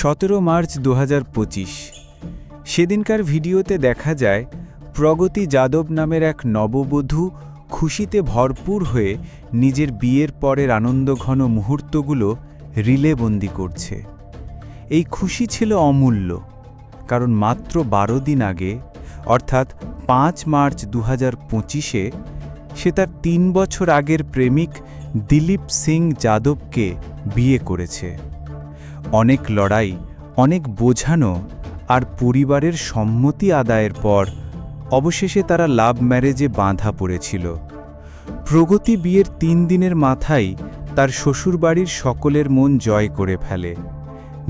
সতেরো মার্চ দু হাজার পঁচিশ। সেদিনকার ভিডিওতে দেখা যায়, প্রগতি যাদব নামের এক নববধূ খুশিতে ভরপুর হয়ে নিজের বিয়ের পরের আনন্দঘন মুহূর্তগুলো রিলেবন্দি করছে। এই খুশি ছিল অমূল্য, কারণ মাত্র বারো দিন আগে, অর্থাৎ পাঁচ মার্চ দু হাজার পঁচিশে, সে তার তিন বছর আগের প্রেমিক দিলীপ সিং যাদবকে বিয়ে করেছে। অনেক লড়াই, অনেক বোঝানো আর পরিবারের সম্মতি আদায়ের পর অবশেষে তারা লাভ ম্যারেজে বাঁধা পড়েছিল। প্রগতি বিয়ের তিন দিনের মাথায় তার শ্বশুরবাড়ির সকলের মন জয় করে ফেলে।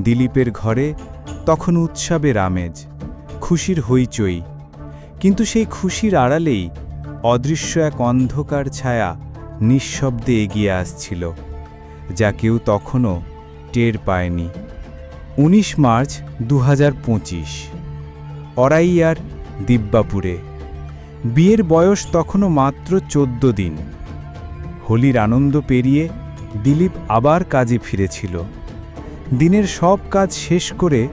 দিলীপের ঘরে তখন উৎসবের আমেজ, খুশির হইচই। কিন্তু সেই খুশির আড়ালেই অদৃশ্য এক অন্ধকার ছায়া নিঃশব্দে এগিয়ে আসছিল, যা কেউ তখনও টের পায়নি। উনিশ মার্চ দু অরাইয়ার দিব্যাপুরে। বিয়ের বয়স তখনও মাত্র চোদ্দ দিন। হোলির আনন্দ পেরিয়ে দিলীপ আবার কাজে ফিরেছিল। দিনের সব কাজ শেষ করে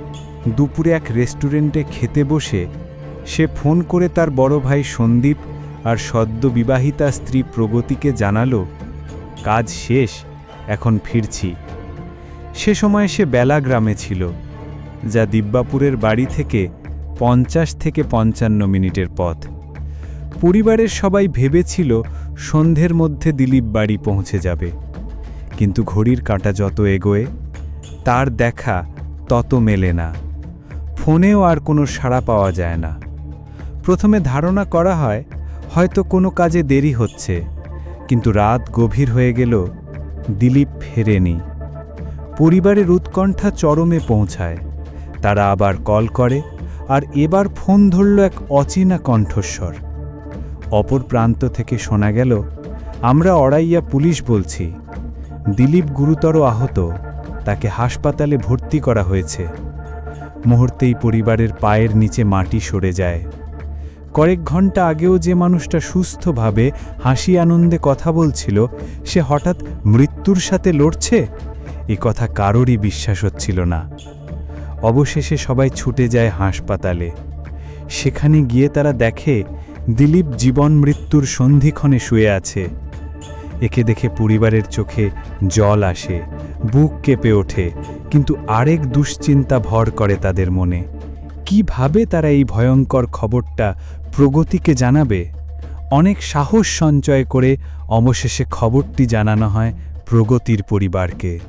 দুপুরে এক রেস্টুরেন্টে খেতে বসে সে ফোন করে তার বড় ভাই সন্দীপ আর সদ্য বিবাহিতা স্ত্রী প্রগতিকে জানালো, কাজ শেষ, এখন ফিরছি। সে সময় সে বেলা গ্রামে ছিল, যা দিব্যাপুরের বাড়ি থেকে পঞ্চাশ থেকে পঞ্চান্ন মিনিটের পথ। পরিবারের সবাই ভেবেছিল সন্ধ্যের মধ্যে দিলীপ বাড়ি পৌঁছে যাবে, কিন্তু ঘড়ির কাঁটা যত এগোয়, তার দেখা তত মেলে না। ফোনেও আর কোনো সাড়া পাওয়া যায় না। প্রথমে ধারণা করা হয়, হয়তো কোনো কাজে দেরি হচ্ছে, কিন্তু রাত গভীর হয়ে গেল, দিলীপ ফেরেনি। পরিবারের উৎকণ্ঠা চরমে পৌঁছায়। তারা আবার কল করে আর এবার ফোন ধরল এক অচেনা কণ্ঠস্বর। অপর প্রান্ত থেকে শোনা গেল, আমরা অড়াইয়া পুলিশ বলছি। দিলীপ গুরুতর আহত। তাকে হাসপাতালে ভর্তি করা হয়েছে। মুহূর্তেই পরিবারের পায়ের নিচে মাটি সরে যায়। কয়েক ঘণ্টা আগেও যে মানুষটা সুস্থভাবে, হাসি আনন্দে কথা বলছিল, সে হঠাৎ মৃত্যুর সাথে লড়ছে? এ কথা কারোরই বিশ্বাস হচ্ছিল না। অবশেষে সবাই ছুটে যায় হাসপাতালে। সেখানে গিয়ে তারা দেখে দিলীপ জীবন মৃত্যুর সন্ধিক্ষণে শুয়ে আছে। একে দেখে পরিবারের চোখে জল আসে, বুক কেঁপে ওঠে, কিন্তু আরেক দুশ্চিন্তা ভর করে তাদের মনে। কীভাবে তারা এই ভয়ঙ্কর খবরটা প্রগতিকে জানাবে? অনেক সাহস সঞ্চয় করে অবশেষে খবরটি জানানো হয় প্রগতির পরিবারকে।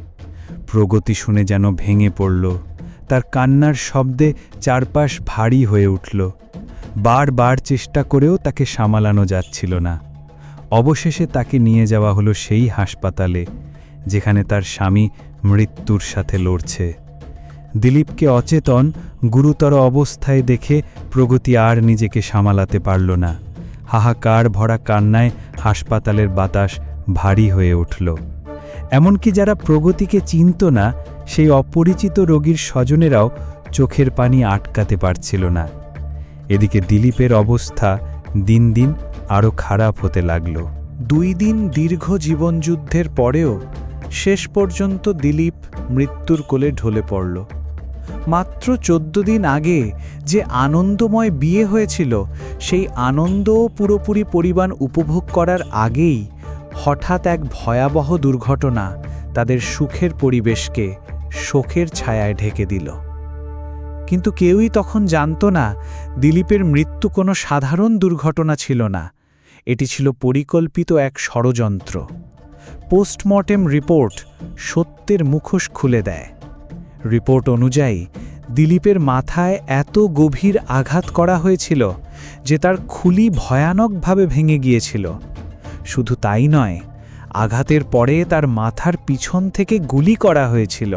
প্রগতি শুনে যেন ভেঙে পড়ল। তার কান্নার শব্দে চারপাশ ভারী হয়ে উঠল। বারবার চেষ্টা করেও তাকে সামালানো যাচ্ছিল না। অবশেষে তাকে নিয়ে যাওয়া হলো সেই হাসপাতালে, যেখানে তার স্বামী মৃত্যুর সাথে লড়ছে। দিলীপকে অচেতন, গুরুতর অবস্থায় দেখে প্রগতি আর নিজেকে সামালাতে পারল না। হাহাকার ভরা কান্নায় হাসপাতালের বাতাস ভারী হয়ে উঠল। এমনকি যারা প্রগতিকে চিনত না, সেই অপরিচিত রোগীর স্বজনেরাও চোখের পানি আটকাতে পারছিল না। এদিকে দিলীপের অবস্থা দিন দিন আরও খারাপ হতে লাগল। দুই দিন দীর্ঘ জীবনযুদ্ধের পরেও শেষ পর্যন্ত দিলীপ মৃত্যুর কোলে ঢলে পড়ল। মাত্র চোদ্দ দিন আগে যে আনন্দময় বিয়ে হয়েছিল, সেই আনন্দও পুরোপুরি পরিমাণ উপভোগ করার আগেই হঠাৎ এক ভয়াবহ দুর্ঘটনা তাদের সুখের পরিবেশকে শোকের ছায়ায় ঢেকে দিল। কিন্তু কেউই তখন জানত না, দিলীপের মৃত্যু কোনো সাধারণ দুর্ঘটনা ছিল না। এটি ছিল পরিকল্পিত এক ষড়যন্ত্র। পোস্টমর্টেম রিপোর্ট সত্যের মুখোশ খুলে দেয়। রিপোর্ট অনুযায়ী, দিলীপের মাথায় এত গভীর আঘাত করা হয়েছিল যে তার খুলি ভয়ানকভাবে ভেঙে গিয়েছিল। শুধু তাই নয়, আঘাতের পরে তার মাথার পিছন থেকে গুলি করা হয়েছিল।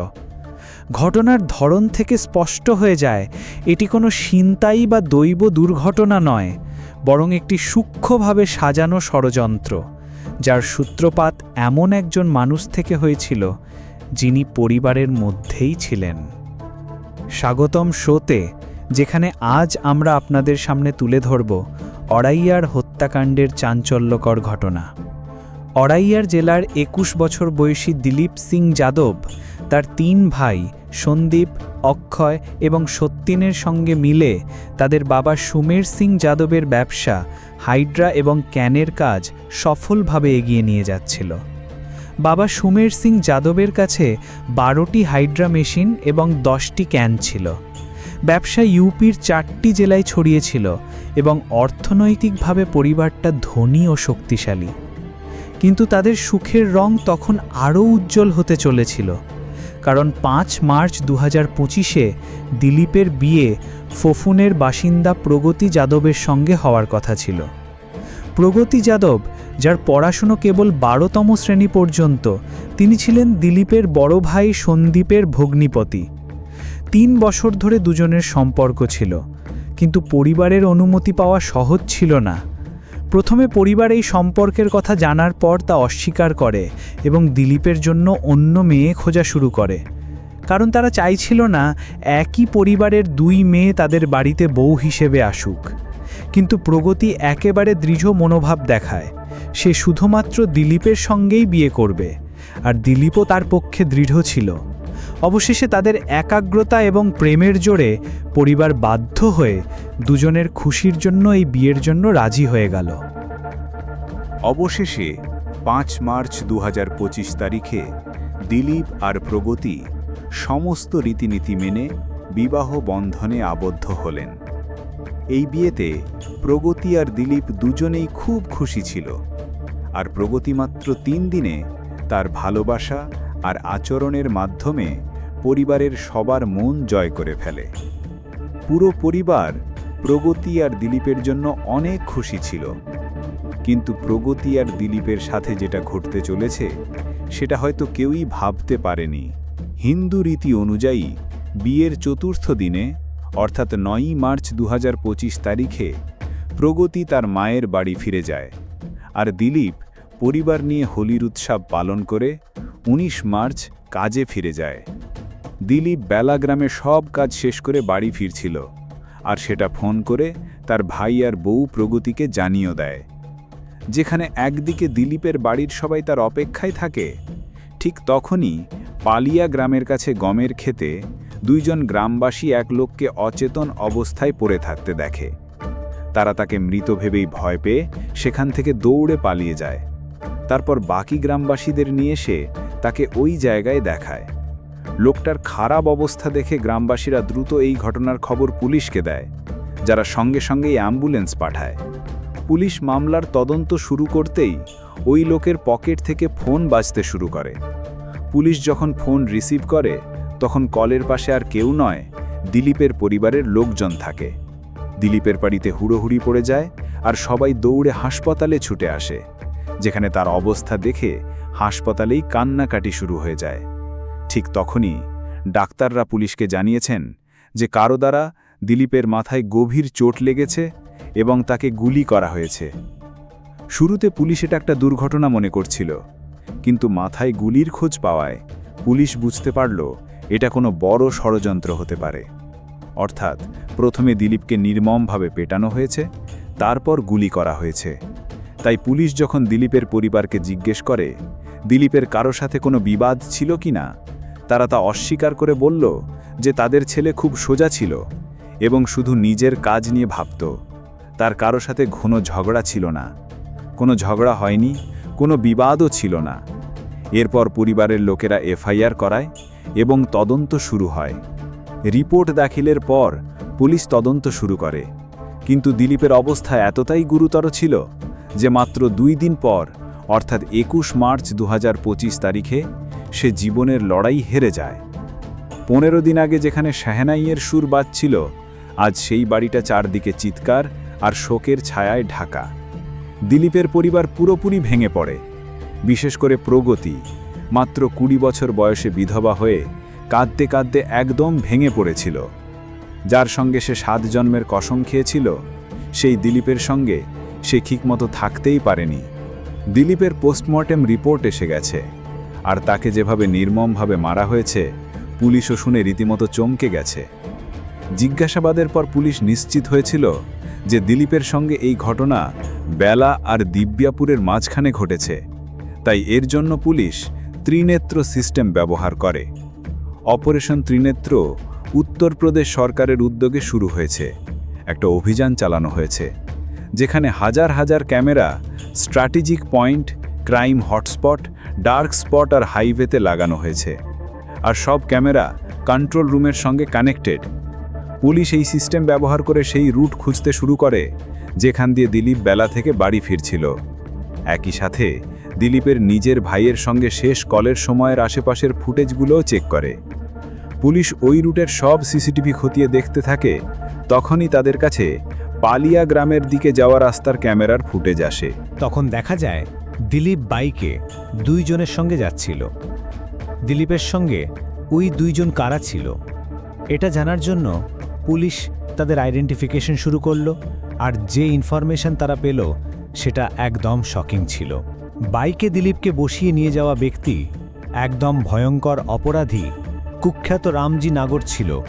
ঘটনার ধরন থেকে স্পষ্ট হয়ে যায়, এটি কোনো ছিনতাই বা দৈব দুর্ঘটনা নয়, বরং একটি সূক্ষ্মভাবে সাজানো ষড়যন্ত্র, যার সূত্রপাত এমন একজন মানুষ থেকে হয়েছিল, যিনি পরিবারের মধ্যেই ছিলেন। স্বাগতম শোতে, যেখানে আজ আমরা আপনাদের সামনে তুলে ধরব অড়াইয়ার হত্যাকাণ্ডের চাঞ্চল্যকর ঘটনা। অড়াইয়ার জেলার একুশ বছর বয়সী দিলীপ সিং যাদব, তার তিন ভাই সন্দীপ, অক্ষয় এবং সত্যিনের সঙ্গে মিলে তাদের বাবা সুমের সিং যাদবের ব্যবসা, হাইড্রা এবং ক্যানের কাজ সফলভাবে এগিয়ে নিয়ে যাচ্ছিল। বাবা সুমের সিং যাদবের কাছে বারোটি হাইড্রা মেশিন এবং দশটি ক্যান ছিল। ব্যবসা ইউপির চারটি জেলায় ছড়িয়েছিল এবং অর্থনৈতিকভাবে পরিবারটা ধনী ও শক্তিশালী। কিন্তু তাদের সুখের রং তখন আরও উজ্জ্বল হতে চলেছিল, কারণ পাঁচ মার্চ দু হাজার পঁচিশে দিলীপের বিয়ে ফফুনের বাসিন্দা প্রগতি যাদবের সঙ্গে হওয়ার কথা ছিল। প্রগতি যাদব, যার পড়াশুনো কেবল বারোতম শ্রেণি পর্যন্ত, তিনি ছিলেন দিলীপের বড় ভাই সন্দীপের ভগ্নিপতি। তিন বছর ধরে দুজনের সম্পর্ক ছিল, কিন্তু পরিবারের অনুমতি পাওয়া সহজ ছিল না। প্রথমে পরিবার এই সম্পর্কের কথা জানার পর তা অস্বীকার করে এবং দিলীপের জন্য অন্য মেয়ে খোঁজা শুরু করে। কারণ তারা চাইছিল না একই পরিবারের দুই মেয়ে তাদের বাড়িতে বউ হিসেবে আসুক। কিন্তু প্রগতি একেবারে দৃঢ় মনোভাব দেখায়। সে শুধুমাত্র দিলীপের সঙ্গেই বিয়ে করবে, আর দিলীপও তার পক্ষে দৃঢ় ছিল। অবশেষে তাদের একাগ্রতা এবং প্রেমের জোরে পরিবার বাধ্য হয়ে দুজনের খুশির জন্য এই বিয়ের জন্য রাজি হয়ে গেল। অবশেষে পাঁচ মার্চ দু হাজার পঁচিশ তারিখে দিলীপ আর প্রগতি সমস্ত রীতিনীতি মেনে বিবাহ বন্ধনে আবদ্ধ হলেন। এই বিয়েতে প্রগতি আর দিলীপ দুজনেই খুব খুশি ছিল আর প্রগতি মাত্র তিন দিনে তার ভালোবাসা আর আচরণের মাধ্যমে পরিবারের সবার মন জয় করে ফেলে। পুরো পরিবার প্রগতি আর দিলীপের জন্য অনেক খুশি ছিল। কিন্তু প্রগতি আর দিলীপের সাথে যেটা ঘটতে চলেছে, সেটা হয়তো কেউই ভাবতে পারেনি। হিন্দু রীতি অনুযায়ী বিয়ের চতুর্থ দিনে, অর্থাৎ নয়ই মার্চ দু হাজার পঁচিশ তারিখে, প্রগতি তার মায়ের বাড়ি ফিরে যায়। আর দিলীপ পরিবার নিয়ে হোলির উৎসব পালন করে ১৯ মার্চ কাজে ফিরে যায়। দিলীপ বেলা গ্রামে সব কাজ শেষ করে বাড়ি ফিরছিল, আর সেটা ফোন করে তার ভাই আর বউ প্রগতিকে জানিয়ে দেয়। যেখানে একদিকে দিলীপের বাড়ির সবাই তার অপেক্ষায় থাকে, ঠিক তখনই পালিয়া গ্রামের কাছে গমের খেতে দুইজন গ্রামবাসী এক লোককে অচেতন অবস্থায় পড়ে থাকতে দেখে। তারা তাকে মৃত ভেবেই ভয় পেয়ে সেখান থেকে দৌড়ে পালিয়ে যায়। তারপর বাকি গ্রামবাসীদের নিয়ে এসে তাকে ওই জায়গায় দেখায়। লোকটার খারাপ অবস্থা দেখে গ্রামবাসীরা দ্রুত এই ঘটনার খবর পুলিশকে দেয়, যারা সঙ্গে সঙ্গেই অ্যাম্বুলেন্স পাঠায়। পুলিশ মামলার তদন্ত শুরু করতেই ওই লোকের পকেট থেকে ফোন বাজতে শুরু করে। পুলিশ যখন ফোন রিসিভ করে, তখন কলের পাশে আর কেউ নয়, দিলীপের পরিবারের লোকজন থাকে। দিলীপের বাড়িতে হুড়োহুড়ি পড়ে যায় আর সবাই দৌড়ে হাসপাতালে ছুটে আসে, যেখানে তার অবস্থা দেখে হাসপাতালেই কান্নাকাটি শুরু হয়ে যায়। ঠিক তখনই ডাক্তাররা পুলিশকে জানিয়েছেন যে কারও দ্বারা দিলীপের মাথায় গভীর চোট লেগেছে এবং তাকে গুলি করা হয়েছে। শুরুতে পুলিশ এটা একটা দুর্ঘটনা মনে করছিল, কিন্তু মাথায় গুলির খোঁজ পাওয়ায় পুলিশ বুঝতে পারল এটা কোনো বড় ষড়যন্ত্র হতে পারে। অর্থাৎ প্রথমে দিলীপকে নির্মমভাবে পেটানো হয়েছে, তারপর গুলি করা হয়েছে। তাই পুলিশ যখন দিলীপের পরিবারকে জিজ্ঞেস করে, দিলীপের কারও সাথে কোনো বিবাদ ছিল কি না? তারা তা অস্বীকার করে বলল যে তাদের ছেলে খুব সোজা ছিল এবং শুধু নিজের কাজ নিয়ে ভাবত। তার কারও সাথে ঘন ঝগড়া ছিল না। কোনো ঝগড়া হয়নি, কোনো বিবাদও ছিল না। এরপর পরিবারের লোকেরা এফআইআর করায় এবং তদন্ত শুরু হয়। রিপোর্ট দাখিলের পর পুলিশ তদন্ত শুরু করে। কিন্তু দিলীপের অবস্থা এতটাই গুরুতর ছিল যে মাত্র দুই দিন পর, অর্থাৎ একুশ মার্চ দু হাজার পঁচিশ তারিখে সে জীবনের লড়াই হেরে যায়। পনেরো দিন আগে যেখানে শাহেনাইয়ের সুর বাজছিল, আজ সেই বাড়িটা চারদিকে চিৎকার আর শোকের ছায়ায় ঢাকা। দিলীপের পরিবার পুরোপুরি ভেঙে পড়ে। বিশেষ করে প্রগতি, মাত্র কুড়ি বছর বয়সে বিধবা হয়ে কাঁদতে কাঁদতে একদম ভেঙে পড়েছিল। যার সঙ্গে সে সাত জন্মের কসম খেয়েছিল, সেই দিলীপের সঙ্গে সে ঠিকমতো থাকতেই পারেনি। দিলীপের পোস্টমর্টেম রিপোর্ট এসে গেছে। আর তাকে যেভাবে নির্মমভাবে মারা হয়েছে, পুলিশও শুনে রীতিমতো চমকে গেছে। জিজ্ঞাসাবাদের পর পুলিশ নিশ্চিত হয়েছিল যে দিলীপের সঙ্গে এই ঘটনা বেলা আর দিব্যাপুরের মাঝখানে ঘটেছে। তাই এর জন্য পুলিশ ত্রিনেত্র সিস্টেম ব্যবহার করে। অপারেশন ত্রিনেত্র উত্তরপ্রদেশ সরকারের উদ্যোগে শুরু হয়েছে। একটা অভিযান চালানো হয়েছে, যেখানে হাজার হাজার camera, strategic point, crime hotspot dark spot আর হাইওয়েতে লাগানো হয়েছে। আর সব ক্যামেরা কন্ট্রোল রুমের সঙ্গে কানেক্টেড। পুলিশ এই সিস্টেম ব্যবহার করে সেই রুট খুঁজতে শুরু করে, যেখান দিয়ে দিলীপ বেলা থেকে বাড়ি ফিরছিল। একই সাথে দিলীপের নিজের ভাইয়ের সঙ্গে শেষ কলের সময়ের আশেপাশের ফুটেজগুলোও চেক করে। পুলিশ ওই রুটের সব সিসিটিভি খতিয়ে দেখতে থাকে, তখনই তাদের কাছে পালিয়া গ্রামের দিকে যাওয়া রাস্তার ক্যামেরার ফুটেজ আসে। তখন দেখা যায় দিলীপ বাইকে দুইজনের সঙ্গে যাচ্ছিল। দিলীপের সঙ্গে ওই দুইজন কারা ছিল, এটা জানার জন্য পুলিশ তাদের আইডেন্টিফিকেশন শুরু করল আর যে ইনফরমেশন তারা পেল সেটা একদম শকিং ছিল। বাইকে দিলীপকে বসিয়ে নিয়ে যাওয়া ব্যক্তি একদম ভয়ঙ্কর অপরাধী কুখ্যাত রামজি নাগর ছিল,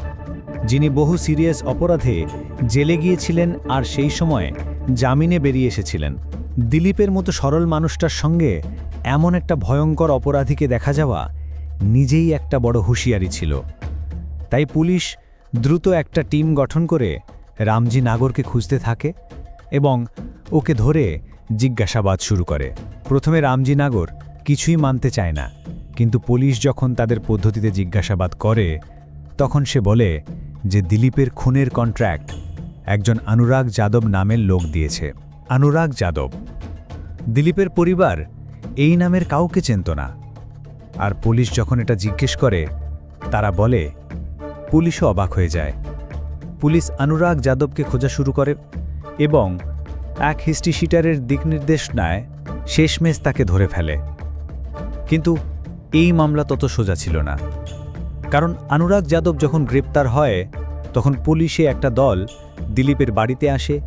যিনি বহু সিরিয়াস অপরাধে জেলে গিয়েছিলেন আর সেই সময় জামিনে বেরিয়ে এসেছিলেন। দিলীপের মতো সরল মানুষটার সঙ্গে এমন একটা ভয়ঙ্কর অপরাধীকে দেখা যাওয়া নিজেই একটা বড় হুঁশিয়ারি ছিল। তাই পুলিশ দ্রুত একটা টিম গঠন করে রামজি নাগরকে খুঁজতে থাকে এবং ওকে ধরে জিজ্ঞাসাবাদ শুরু করে। প্রথমে রামজি নাগর কিছুই মানতে চায় না, কিন্তু পুলিশ যখন তাদের পদ্ধতিতে জিজ্ঞাসাবাদ করে, তখন সে বলে যে দিলীপের খুনের কন্ট্রাক্ট একজন অনুরাগ যাদব নামের লোক দিয়েছে। অনুরাগ যাদব। দিলীপের পরিবার এই নামের কাউকে চেনত না। আর পুলিশ যখন এটা জিজ্ঞেস করে, তারা বলে, পুলিশও অবাক হয়ে যায়। পুলিশ অনুরাগ যাদবকে খোঁজা শুরু করে এবং এক হিস্ট্রি শিটারের দিকনির্দেশ নেয়, শেষমেশ তাকে ধরে ফেলে। কিন্তু এই মামলা তত সোজা ছিল না। কারণ অনুরাগ যাদব যখন গ্রেপ্তার হয়, তখন পুলিশে একটা দল দিলীপের বাড়িতে আসে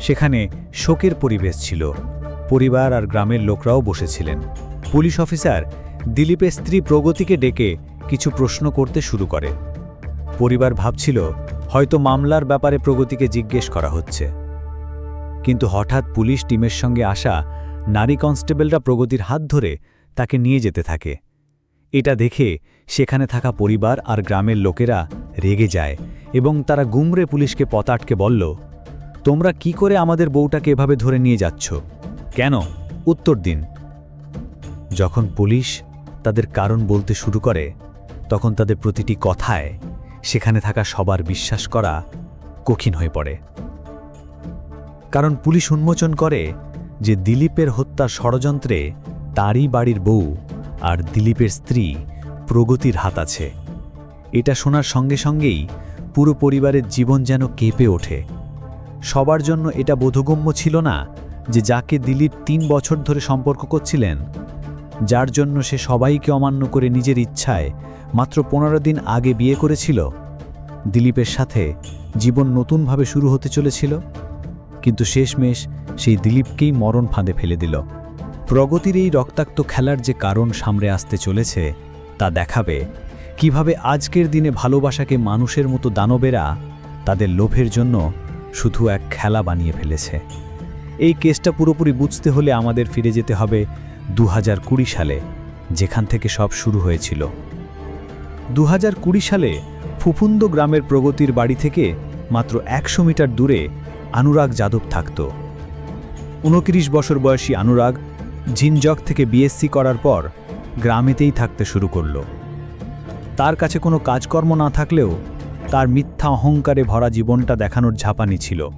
সেখানে শোকের পরিবেশ ছিল। পরিবার আর গ্রামের লোকরাও বসেছিলেন। পুলিশ অফিসার দিলীপের স্ত্রী প্রগতিকে ডেকে কিছু প্রশ্ন করতে শুরু করে। পরিবার ভাবছিল, হয়তো মামলার ব্যাপারে প্রগতিকে জিজ্ঞেস করা হচ্ছে। কিন্তু হঠাৎ পুলিশ টিমের সঙ্গে আসা নারী কনস্টেবলরা প্রগতির হাত ধরে তাকে নিয়ে যেতে থাকে। এটা দেখে সেখানে থাকা পরিবার আর গ্রামের লোকেরা রেগে যায় এবং তারা গুমরে পুলিশকে পথ আটকে বলল তোমরা কি করে আমাদের বউটাকে এভাবে ধরে নিয়ে যাচ্ছ? কেন? উত্তর দিন। যখন পুলিশ তাদের কারণ বলতে শুরু করে, তখন তাদের প্রতিটি কথায় সেখানে থাকা সবার বিশ্বাস করা কঠিন হয়ে পড়ে। কারণ পুলিশ উন্মোচন করে যে দিলীপের হত্যার ষড়যন্ত্রে তারই বাড়ির বউ আর দিলীপের স্ত্রী প্রগতির হাত আছে। এটা শোনার সঙ্গে সঙ্গেই পুরো পরিবারের জীবন যেন কেঁপে ওঠে। সবার জন্য এটা বোধগম্য ছিল না যে যাকে দিলীপ তিন বছর ধরে সম্পর্ক করছিলেন। যার জন্য সে সবাইকে অমান্য করে নিজের ইচ্ছায় মাত্র পনেরো দিন আগে বিয়ে করেছিল। দিলীপের সাথে জীবন নতুনভাবে শুরু হতে চলেছিল, কিন্তু শেষমেশ সেই দিলীপকেই মরণ ফাঁদে ফেলে দিল। প্রগতির এই রক্তাক্ত খেলার যে কারণ সামনে আসতে চলেছে, তা দেখাবে কীভাবে আজকের দিনে ভালোবাসাকে মানুষের মতো দানবেরা তাদের লোভের জন্য শুধু এক খেলা বানিয়ে ফেলেছে। এই কেসটা পুরোপুরি বুঝতে হলে আমাদের ফিরে যেতে হবে দু হাজার কুড়ি সালে, যেখান থেকে সব শুরু হয়েছিল। দু হাজার কুড়ি সালে ফুফুন্দ গ্রামের প্রগতির বাড়ি থেকে মাত্র একশো মিটার দূরে অনুরাগ যাদব থাকত। উনত্রিশ বছর বয়সী অনুরাগ ঝিনজক থেকে বিএসসি করার পর গ্রামেতেই থাকতে শুরু করল। তার কাছে কোনো কাজকর্ম না থাকলেও তার মিথ্যা অহংকারে ভরা জীবনটা দেখানোর ঝাঁপানি ছিল।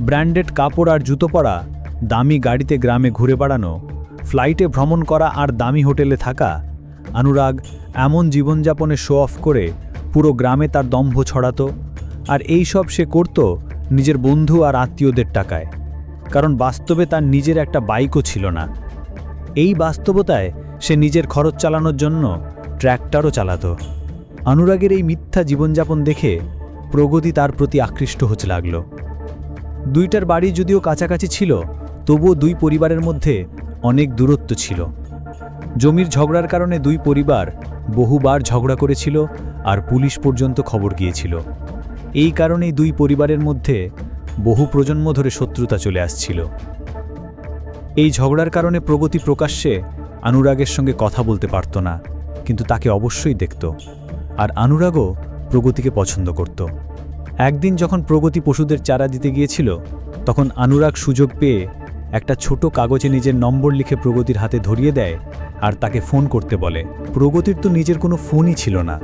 ব্র্যান্ডেড কাপড় আর জুতো পরা, দামি গাড়িতে গ্রামে ঘুরে বেড়ানো, ফ্লাইটে ভ্রমণ করা আর দামি হোটেলে থাকা, অনুরাগ এমন জীবনযাপনে শো অফ করে পুরো গ্রামে তার দম্ভ ছড়াতো আর এই সব সে করত নিজের বন্ধু আর আত্মীয়দের টাকায়। কারণ বাস্তবে তার নিজের একটা বাইকও ছিল না। এই বাস্তবতায় সে নিজের খরচ চালানোর জন্য ট্র্যাক্টরও চালাতো। অনুরাগের এই মিথ্যা জীবনযাপন দেখে প্রগতি তার প্রতি আকৃষ্ট হতে লাগল। দুইটার বাড়ি যদিও কাছাকাছি ছিল, তবুও দুই পরিবারের মধ্যে অনেক দূরত্ব ছিল। জমির ঝগড়ার কারণে দুই পরিবার বহুবার ঝগড়া করেছিল আর পুলিশ পর্যন্ত খবর গিয়েছিল। এই কারণেই দুই পরিবারের মধ্যে বহু প্রজন্ম ধরে শত্রুতা চলে আসছিল। এই ঝগড়ার কারণে প্রগতি প্রকাশ্যে অনুরাগের সঙ্গে কথা বলতে পারত না, কিন্তু তাকে অবশ্যই দেখত। আর অনুরাগও প্রগতিকে পছন্দ করত। একদিন যখন প্রগতি পশুদের চারা দিতে গিয়েছিল, তখন অনুরাগ সুযোগ পেয়ে একটা ছোট কাগজে নিজের নম্বর লিখে প্রগতির হাতে ধরিয়ে দেয় আর তাকে ফোন করতে বলে। প্রগতির তো নিজের কোনো ফোনই ছিল না।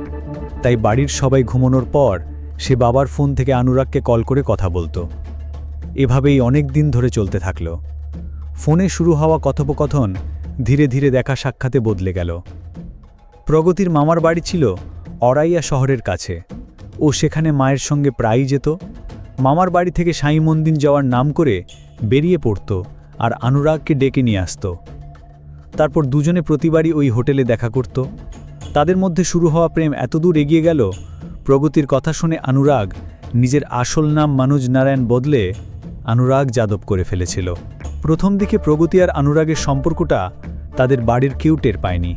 তাই বাড়ির সবাই ঘুমানোর পর সে বাবার ফোন থেকে অনুরাগকে কল করে কথা বলতো। এভাবেই অনেক দিন ধরে চলতে থাকল। ফোনে শুরু হওয়া কথোপকথন ধীরে ধীরে দেখা সাক্ষাতে বদলে গেল। প্রগতির মামার বাড়ি ছিল অরাইয়া শহরের কাছে। ও সেখানে মায়ের সঙ্গে প্রায়ই যেত। মামার বাড়ি থেকে সাই মন্দির যাওয়ার নাম করে বেরিয়ে পড়ত আর অনুরাগকে ডেকে নিয়ে আসত। তারপর দুজনে প্রতিবারই ওই হোটেলে দেখা করত। তাদের মধ্যে শুরু হওয়া প্রেম এতদূর এগিয়ে গেল, প্রগতির কথা শুনে অনুরাগ নিজের আসল নাম মানুজ নারায়ণ বদলে অনুরাগ যাদব করে ফেলেছিল। প্রথম দিকে প্রগতি আর অনুরাগের সম্পর্কটা তাদের বাড়ির কেউ টের পায়নি।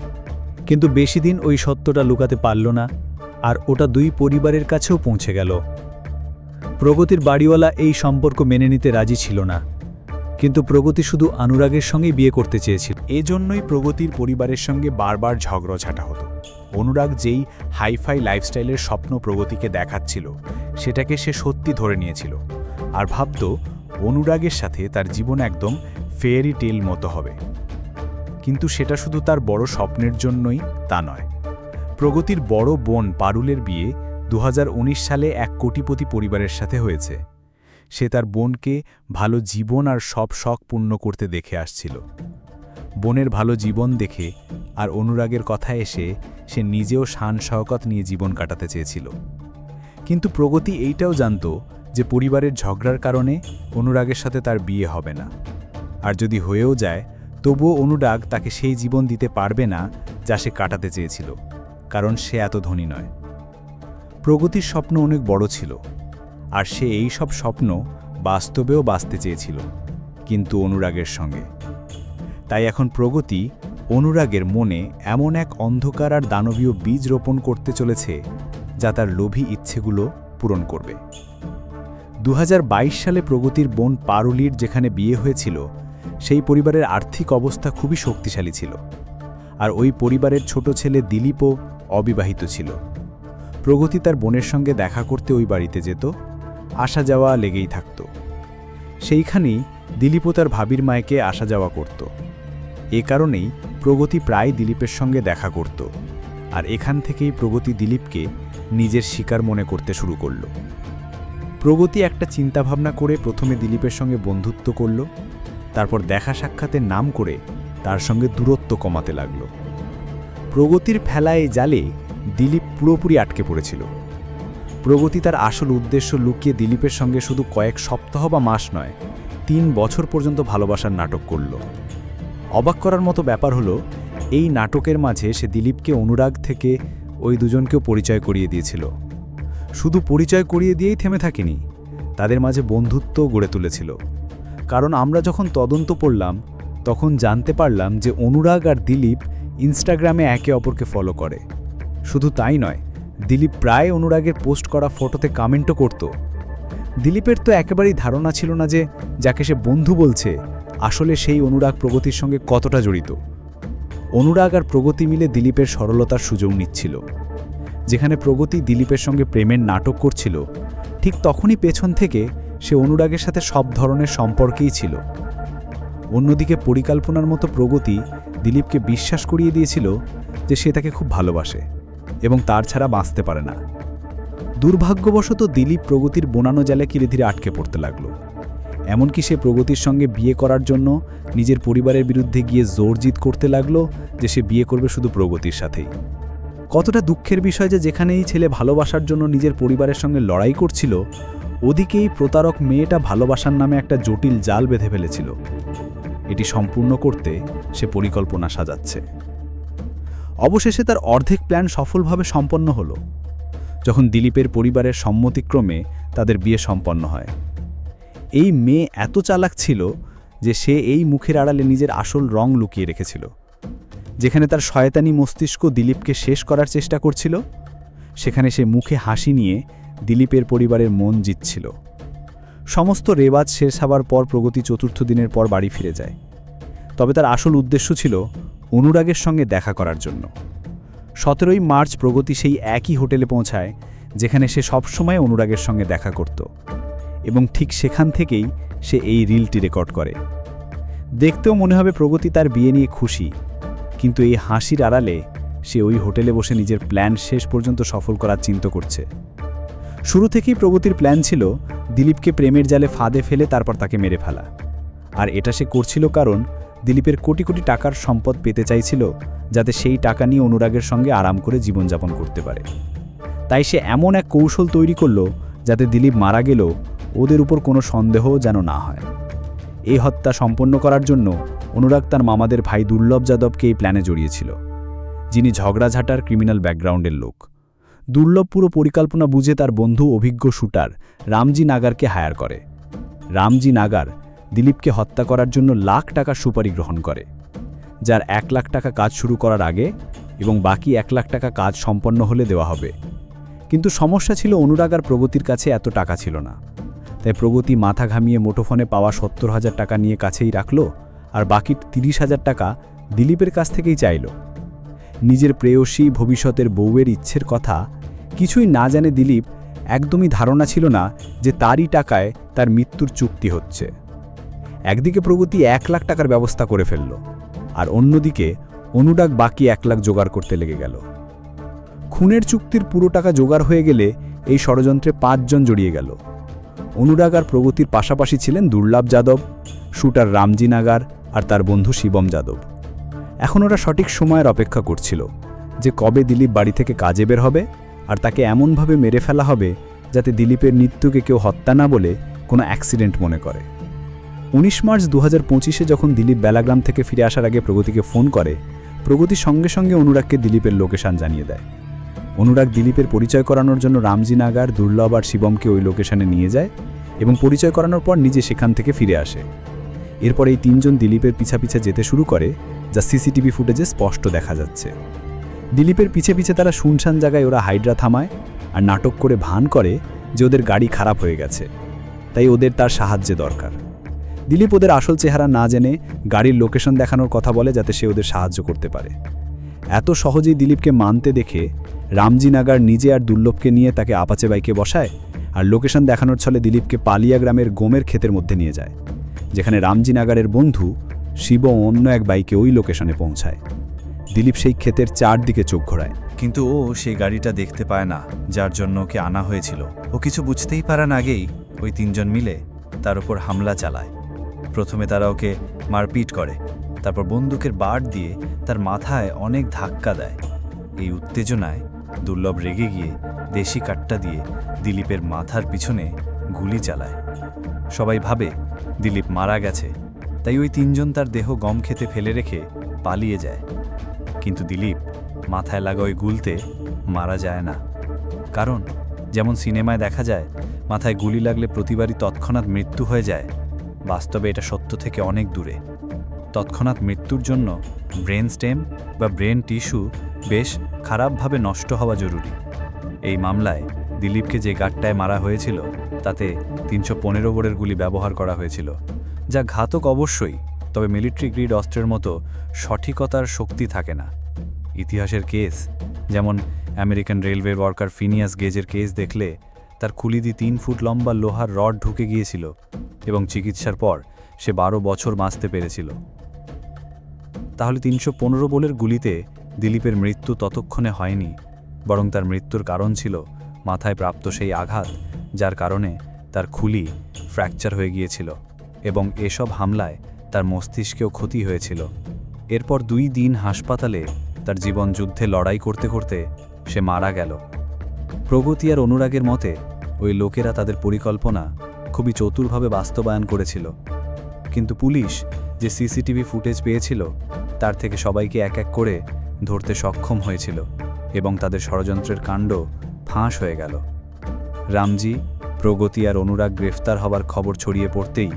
কিন্তু বেশি দিন ওই সত্যটা লুকাতে পারল না, আর ওটা দুই পরিবারের কাছেও পৌঁছে গেল। প্রগতির বাড়িওয়ালা এই সম্পর্ক মেনে নিতে রাজি ছিল না, কিন্তু প্রগতি শুধু অনুরাগের সঙ্গেই বিয়ে করতে চেয়েছিল। এজন্যই প্রগতির পরিবারের সঙ্গে বারবার ঝগড়াঝাটা হতো। অনুরাগ যেই হাইফাই লাইফস্টাইলের স্বপ্ন প্রগতিকে দেখাচ্ছিল, সেটাকে সে সত্যি ধরে নিয়েছিল, আর ভাবত অনুরাগের সাথে তার জীবন একদম ফেয়ারি টেল মতো হবে। কিন্তু সেটা শুধু তার বড় স্বপ্নের জন্যই তা নয়। প্রগতির বড় বোন পারুলের বিয়ে দু হাজার উনিশ সালে এক কোটিপতি পরিবারের সাথে হয়েছে। সে তার বোনকে ভালো জীবন আর সব শখ পূর্ণ করতে দেখে আসছিল। বোনের ভালো জীবন দেখে আর অনুরাগের কথা এসে সে নিজেও শান শওকত নিয়ে জীবন কাটাতে চেয়েছিল। কিন্তু প্রগতি এইটাও জানত যে পরিবারের ঝগড়ার কারণে অনুরাগের সাথে তার বিয়ে হবে না। আর যদি হয়েও যায় তবুও অনুরাগ তাকে সেই জীবন দিতে পারবে না যা সে কাটাতে চেয়েছিল, কারণ সে এত ধনী নয়। প্রগতির স্বপ্ন অনেক বড় ছিল, আর সে এই সব স্বপ্ন বাস্তবেও বাঁচতে চেয়েছিল, কিন্তু অনুরাগের সঙ্গে। তাই এখন প্রগতি অনুরাগের মনে এমন এক অন্ধকার আর দানবীয় বীজ রোপণ করতে চলেছে, যা তার লোভী ইচ্ছেগুলো পূরণ করবে। দু হাজার বাইশ সালে প্রগতির বোন পারুলির যেখানে বিয়ে হয়েছিল সেই পরিবারের আর্থিক অবস্থা খুবই শক্তিশালী ছিল। আর ওই পরিবারের ছোট ছেলে দিলীপও অবিবাহিত ছিল। প্রগতি তার বোনের সঙ্গে দেখা করতে ওই বাড়িতে যেত, আসা যাওয়া লেগেই থাকত। সেইখানেই দিলীপও তার ভাবির মায়কে আসা যাওয়া করত। এ কারণেই প্রগতি প্রায় দিলীপের সঙ্গে দেখা করত। আর এখান থেকেই প্রগতি দিলীপকে নিজের শিকার মনে করতে শুরু করল। প্রগতি একটা চিন্তাভাবনা করে প্রথমে দিলীপের সঙ্গে বন্ধুত্ব করল তারপর দেখা সাক্ষাতের নাম করে তার সঙ্গে দূরত্ব কমাতে লাগল। প্রগতির ফেলায় জালে দিলীপ পুরোপুরি আটকে পড়েছিল। প্রগতি তার আসল উদ্দেশ্য লুকিয়ে দিলীপের সঙ্গে শুধু কয়েক সপ্তাহ বা মাস নয়, তিন বছর পর্যন্ত ভালোবাসার নাটক করল। অবাক করার মতো ব্যাপার হলো, এই নাটকের মাঝে সে দিলীপকে অনুরাগ থেকে ওই দুজনকেও পরিচয় করিয়ে দিয়েছিল। শুধু পরিচয় করিয়ে দিয়েই থেমে থাকেনি, তাদের মাঝে বন্ধুত্বও গড়ে তুলেছিল। কারণ আমরা যখন তদন্ত পড়লাম তখন জানতে পারলাম যে অনুরাগ আর দিলীপ ইনস্টাগ্রামে একে অপরকে ফলো করে। শুধু তাই নয়, দিলীপ প্রায় অনুরাগের পোস্ট করা ফটোতে কামেন্টও করত। দিলীপের তো একেবারেই ধারণা ছিল না যে যাকে সে বন্ধু বলছে, আসলে সেই অনুরাগ প্রগতির সঙ্গে কতটা জড়িত। অনুরাগ আর প্রগতি মিলে দিলীপের সরলতার সুযোগ নিচ্ছিল। যেখানে প্রগতি দিলীপের সঙ্গে প্রেমের নাটক করছিল, ঠিক তখনই পেছন থেকে সে অনুরাগের সাথে সব ধরনের সম্পর্কেই ছিল। অন্যদিকে পরিকল্পনার মতো প্রগতি দিলীপকে বিশ্বাস করিয়ে দিয়েছিল যে সে তাকে খুব ভালোবাসে এবং তার ছাড়া বাঁচতে পারে না। দুর্ভাগ্যবশত দিলীপ প্রগতির বোনানো জালে ধীরে ধীরে আটকে পড়তে লাগল। এমনকি সে প্রগতির সঙ্গে বিয়ে করার জন্য নিজের পরিবারের বিরুদ্ধে গিয়ে জোরজিত করতে লাগল যে সে বিয়ে করবে শুধু প্রগতির সাথেই। কতটা দুঃখের বিষয় যে যেখানেই ছেলে ভালোবাসার জন্য নিজের পরিবারের সঙ্গে লড়াই করছিল ওদিকেই প্রতারক মেয়েটা ভালোবাসার নামে একটা জটিল জাল বেঁধে ফেলেছিল। এটি সম্পূর্ণ করতে সে পরিকল্পনা সাজাচ্ছে। অবশেষে তার অর্ধেক প্ল্যান সফলভাবে সম্পন্ন হলো, যখন দিলীপের পরিবারের সম্মতিক্রমে তাদের বিয়ে সম্পন্ন হয়। এই মেয়ে এত চালাক ছিল যে সে এই মুখের আড়ালে নিজের আসল রং লুকিয়ে রেখেছিল, যেখানে তার শয়তানি মস্তিষ্ক দিলীপকে শেষ করার চেষ্টা করছিল, সেখানে সে মুখে হাসি নিয়ে দিলীপের পরিবারের মন জিতছিল। সমস্ত রেওয়াজ শেষ হবার পর প্রগতি চতুর্থ দিনের পর বাড়ি ফিরে যায়। তবে তার আসল উদ্দেশ্য ছিল অনুরাগের সঙ্গে দেখা করার জন্য। সতেরোই মার্চ প্রগতি সেই একই হোটেলে পৌঁছায়, যেখানে সে সবসময় অনুরাগের সঙ্গে দেখা করত এবং ঠিক সেখান থেকেই সে এই রিলটি রেকর্ড করে। দেখতেও মনে হবে প্রগতি তার বিয়ে নিয়ে খুশি, কিন্তু এই হাসির আড়ালে সে ওই হোটেলে বসে নিজের প্ল্যান শেষ পর্যন্ত সফল করার চিন্তা করছে। শুরু থেকেই প্রগতির প্ল্যান ছিল দিলীপকে প্রেমের জালে ফাঁদে ফেলে তারপর তাকে মেরে ফেলা। আর এটা সে করছিল কারণ দিলীপের কোটি কোটি টাকার সম্পদ পেতে চাইছিল যাতে সেই টাকা নিয়ে অনুরাগের সঙ্গে আরাম করে জীবনযাপন করতে পারে। তাই সে এমন এক কৌশল তৈরি করল যাতে দিলীপ মারা গেলেও ওদের উপর কোনো সন্দেহ যেন না হয়। এই হত্যা সম্পন্ন করার জন্য অনুরাগ তার মামাদের ভাই দুর্লভ যাদবকে এই প্ল্যানে জড়িয়েছিল, যিনি ঝগড়াঝাটার ক্রিমিনাল ব্যাকগ্রাউন্ডের লোক। দুর্লভ পুরো পরিকল্পনা বুঝে তার বন্ধু অভিজ্ঞ শুটার রামজি নাগারকে হায়ার করে। রামজি নাগার দিলীপকে হত্যা করার জন্য লাখ টাকার সুপারি গ্রহণ করে, যার এক লাখ টাকা কাজ শুরু করার আগে এবং বাকি এক লাখ টাকা কাজ সম্পন্ন হলে দেওয়া হবে। কিন্তু সমস্যা ছিল অনুরাগ আর প্রগতির কাছে এত টাকা ছিল না। তাই প্রগতি মাথা ঘামিয়ে মুঠোফোনে পাওয়া সত্তর হাজার টাকা নিয়ে কাছেই রাখল আর বাকি তিরিশ হাজার টাকা দিলীপের কাছ থেকেই চাইল। নিজের প্রেয়সী ভবিষ্যতের বউয়ের ইচ্ছের কথা কিছুই না জানে দিলীপ একদমই ধারণা ছিল না যে তারই টাকায় তার মৃত্যুর চুক্তি হচ্ছে। একদিকে প্রগতি এক লাখ টাকার ব্যবস্থা করে ফেলল, আর অন্যদিকে অনুরাগ বাকি এক লাখ জোগাড় করতে লেগে গেল। খুনের চুক্তির পুরো টাকা জোগাড় হয়ে গেলে এই ষড়যন্ত্রে পাঁচজন জড়িয়ে গেল। অনুরাগ আর প্রগতির পাশাপাশি ছিলেন দুর্লভ যাদব, শুটার রামজি নাগার আর তার বন্ধু শিবম যাদব। এখন ওরা সঠিক সময়ের অপেক্ষা করছিল যে কবে দিলীপ বাড়ি থেকে কাজে বের হবে আর তাকে এমনভাবে মেরে ফেলা হবে যাতে দিলীপের মৃত্যুকে কেউ হত্যা না বলে কোনো অ্যাক্সিডেন্ট মনে করে। উনিশ মার্চ দু হাজার যখন দিলীপ বেলাগ্রাম থেকে ফিরে আসার আগে প্রগতিকে ফোন করে, প্রগতি সঙ্গে সঙ্গে অনুরাগকে দিলীপের লোকেশান জানিয়ে দেয়। অনুরাগ দিলীপের পরিচয় করানোর জন্য রামজি নাগার, দুর্লভ আর শিবমকে ওই লোকেশানে নিয়ে যায় এবং পরিচয় করানোর পর নিজে সেখান থেকে ফিরে আসে। এরপর এই তিনজন দিলীপের পিছা পিছা যেতে শুরু করে, যা সিসিটিভি ফুটেজে স্পষ্ট দেখা যাচ্ছে। দিলীপের পিছে পিছে তারা শুনশান জায়গায় ওরা হাইড্রা থামায় আর নাটক করে ভান করে যে ওদের গাড়ি খারাপ হয়ে গেছে। তাই ওদের তার সাহায্যে দরকার। দিলীপ ওদের আসল চেহারা না জেনে গাড়ির লোকেশন দেখানোর কথা বলে যাতে সে ওদের সাহায্য করতে পারে। এত সহজেই দিলীপকে মানতে দেখে রামজি নাগার নিজে আর দুর্লভকে নিয়ে তাকে আপাচে বাইকে বসায় আর লোকেশন দেখানোর ছলে দিলীপকে পালিয়া গ্রামের গোমের ক্ষেতের মধ্যে নিয়ে যায়, যেখানে রামজি নাগারের বন্ধু শিব অন্য এক বাইকে ওই লোকেশনে পৌঁছায়। দিলীপ সেই ক্ষেতের চারদিকে চোখ ঘোরায়। কিন্তু ও সেই গাড়িটা দেখতে পায় না, যার জন্য ওকে আনা হয়েছিল। ও কিছু বুঝতেই পারার আগেই ওই তিনজন মিলে তার উপর হামলা চালায়। প্রথমে তারা ওকে মারপিট করে, তারপর বন্দুকের বার দিয়ে তার মাথায় অনেক ধাক্কা দেয়। এই উত্তেজনায় দুর্লভ রেগে গিয়ে দেশি কাট্টা দিয়ে দিলীপের মাথার পিছনে গুলি চালায়। সবাই ভাবে দিলীপ মারা গেছে, তাই ওই তিনজন তার দেহ গম খেতে ফেলে রেখে পালিয়ে যায়। কিন্তু দিলীপ মাথায় লাগা ওই গুলতে মারা যায় না। কারণ, যেমন সিনেমায় দেখা যায়, মাথায় গুলি লাগলে প্রতিবারই তৎক্ষণাৎ মৃত্যু হয়ে যায়। বাস্তবে এটা সত্য থেকে অনেক দূরে। তৎক্ষণাৎ মৃত্যুর জন্য ব্রেন স্টেম বা ব্রেন টিস্যু বেশ খারাপভাবে নষ্ট হওয়া জরুরি। এই মামলায় দিলীপকে যে গাটটায় মারা হয়েছিল, তাতে তিনশো পনেরো বোর্ডের গুলি ব্যবহার করা হয়েছিল, যা ঘাতক অবশ্যই, তবে মিলিটারি গ্রিড অস্ত্রের মতো সঠিকতার শক্তি থাকে না। ইতিহাসের কেস। যেমন আমেরিকান রেলওয়ে ওয়ার্কার ফিনিয়াস গেজের কেস দেখলে তার খুলিদি তিন ফুট লম্বা লোহার রড ঢুকে গিয়েছিল এবং চিকিৎসার পর সে বারো বছর বাঁচতে পেরেছিল। তাহলে তিনশো পনেরো বোলের গুলিতে দিলীপের মৃত্যু ততক্ষণে হয়নি, বরং তার মৃত্যুর কারণ ছিল মাথায় প্রাপ্ত সেই আঘাত যার কারণে তার খুলি ফ্র্যাকচার হয়ে গিয়েছিল এবং এসব হামলায় তার মস্তিষ্কেও ক্ষতি হয়েছিল। এরপর দুই দিন হাসপাতালে তার জীবন যুদ্ধে লড়াই করতে করতে সে মারা গেল। প্রগতি আর অনুরাগের মতে, ওই লোকেরা তাদের পরিকল্পনা খুবই চতুরভাবে বাস্তবায়ন করেছিল। কিন্তু পুলিশ যে সিসিটিভি ফুটেজ পেয়েছিল, তার থেকে সবাইকে এক এক করে ধরতে সক্ষম হয়েছিল এবং তাদের ষড়যন্ত্রের কাণ্ড ফাঁস হয়ে গেল। রামজি, প্রগতি আর অনুরাগ গ্রেফতার হবার খবর ছড়িয়ে পড়তেই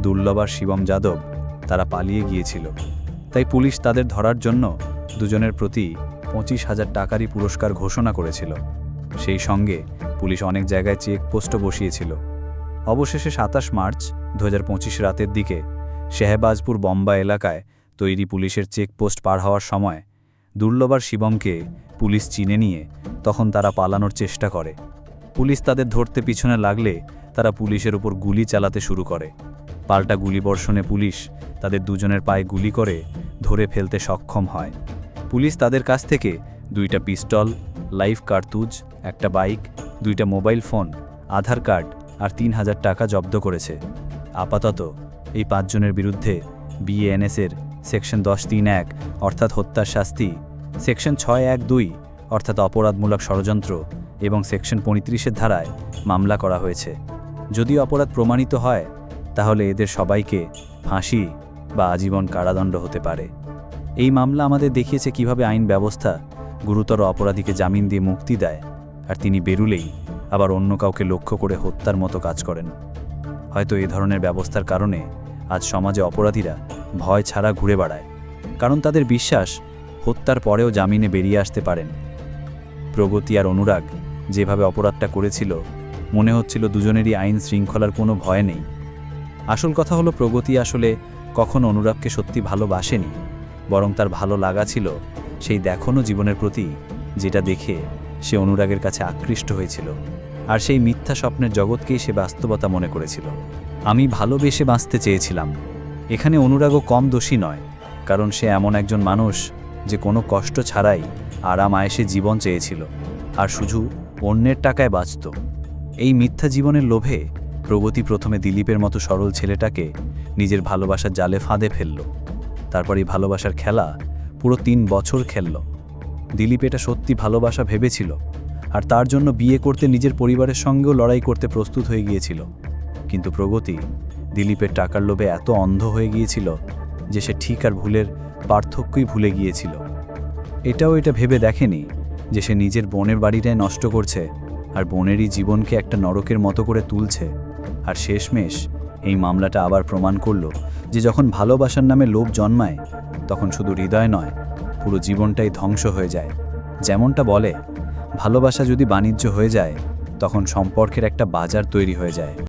দুর্লভার শিবম যাদব তারা পালিয়ে গিয়েছিল। তাই পুলিশ তাদের ধরার জন্য দুজনের প্রতি পঁচিশ হাজার টাকারই পুরস্কার ঘোষণা করেছিল। সেই সঙ্গে পুলিশ অনেক জায়গায় চেকপোস্টও বসিয়েছিল। অবশেষে সাতাশ মার্চ দু হাজার পঁচিশ রাতের দিকে শেহবাজপুর বম্বা এলাকায় তৈরি পুলিশের চেকপোস্ট পার হওয়ার সময় দুর্লভার শিবমকে পুলিশ চিনে নিয়ে তখন তারা পালানোর চেষ্টা করে। পুলিশ তাদের ধরতে পিছনে লাগলে তারা পুলিশের উপর গুলি চালাতে শুরু করে। পাল্টা গুলিবর্ষণে পুলিশ তাদের দুজনের পায়ে গুলি করে ধরে ফেলতে সক্ষম হয়। পুলিশ তাদের কাছ থেকে দুইটা পিস্তল, লাইফ কার্তুজ, একটা বাইক, দুইটা মোবাইল ফোন, আধার কার্ড আর তিন হাজার টাকা জব্দ করেছে। আপাতত এই পাঁচজনের বিরুদ্ধে বিএনএসের সেকশন দশ তিন এক অর্থাৎ হত্যার শাস্তি, সেকশন ছয় এক দুই অর্থাৎ অপরাধমূলক ষড়যন্ত্র এবং সেকশন পঁয়ত্রিশের ধারায় মামলা করা হয়েছে। যদি অপরাধ প্রমাণিত হয়, তাহলে এদের সবাইকে ফাঁসি বা আজীবন কারাদণ্ড হতে পারে। এই মামলা আমাদের দেখিয়েছে কীভাবে আইন ব্যবস্থা গুরুতর অপরাধীকে জামিন দিয়ে মুক্তি দেয়, আর তিনি বেরুলেই আবার অন্য কাউকে লক্ষ্য করে হত্যার মতো কাজ করেন। হয়তো এ ধরনের ব্যবস্থার কারণে আজ সমাজে অপরাধীরা ভয় ছাড়া ঘুরে বেড়ায়, কারণ তাদের বিশ্বাস হত্যার পরেও জামিনে বেরিয়ে আসতে পারেন। প্রগতি আর অনুরাগ যেভাবে অপরাধটা করেছিল, মনে হচ্ছিল দুজনেরই আইন শৃঙ্খলার কোনো ভয় নেই। আসল কথা হলো, প্রগতি আসলে কখনো অনুরাগকে সত্যি ভালোবাসেনি বরং তার ভালো লাগা ছিল সেই দেখানো জীবনের প্রতি, যেটা দেখে সে অনুরাগের কাছে আকৃষ্ট হয়েছিল। আর সেই মিথ্যা স্বপ্নের জগৎকেই সে বাস্তবতা মনে করেছিল। আমি ভালোবেসে বাঁচতে চেয়েছিলাম। এখানে অনুরাগও কম দোষী নয়, কারণ সে এমন একজন মানুষ যে কোনো কষ্ট ছাড়াই আরাম আয়েসে জীবন চেয়েছিল, আর শুধু অন্যের টাকায় বাঁচত। এই মিথ্যা জীবনের লোভে প্রগতি প্রথমে দিলীপের মতো সরল ছেলেটাকে নিজের ভালোবাসার জালে ফাঁদে ফেলল। তারপর এই ভালোবাসার খেলা পুরো তিন বছর খেলল। দিলীপ এটা সত্যি ভালোবাসা ভেবেছিল আর তার জন্য বিয়ে করতে নিজের পরিবারের সঙ্গেও লড়াই করতে প্রস্তুত হয়ে গিয়েছিল। কিন্তু প্রগতি, দিলীপের টাকার লোভে এত অন্ধ হয়ে গিয়েছিল যে সে ঠিক আর ভুলের পার্থক্যই ভুলে গিয়েছিল। এটাও এটা ভেবে দেখেনি যে সে নিজের বোনের বাড়িটাই নষ্ট করছে আর বোনেরই জীবনকে একটা নরকের মতো করে তুলছে। আর শেষমেশ এই মামলাটা আবার প্রমাণ করল যে যখন ভালোবাসার নামে লোভ জন্মায়, তখন শুধু হৃদয় নয়, পুরো জীবনটাই ধ্বংস হয়ে যায়। যেমনটা বলে, ভালোবাসা যদি বাণিজ্য হয়ে যায়, তখন সম্পর্কের একটা বাজার তৈরি হয়ে যায়।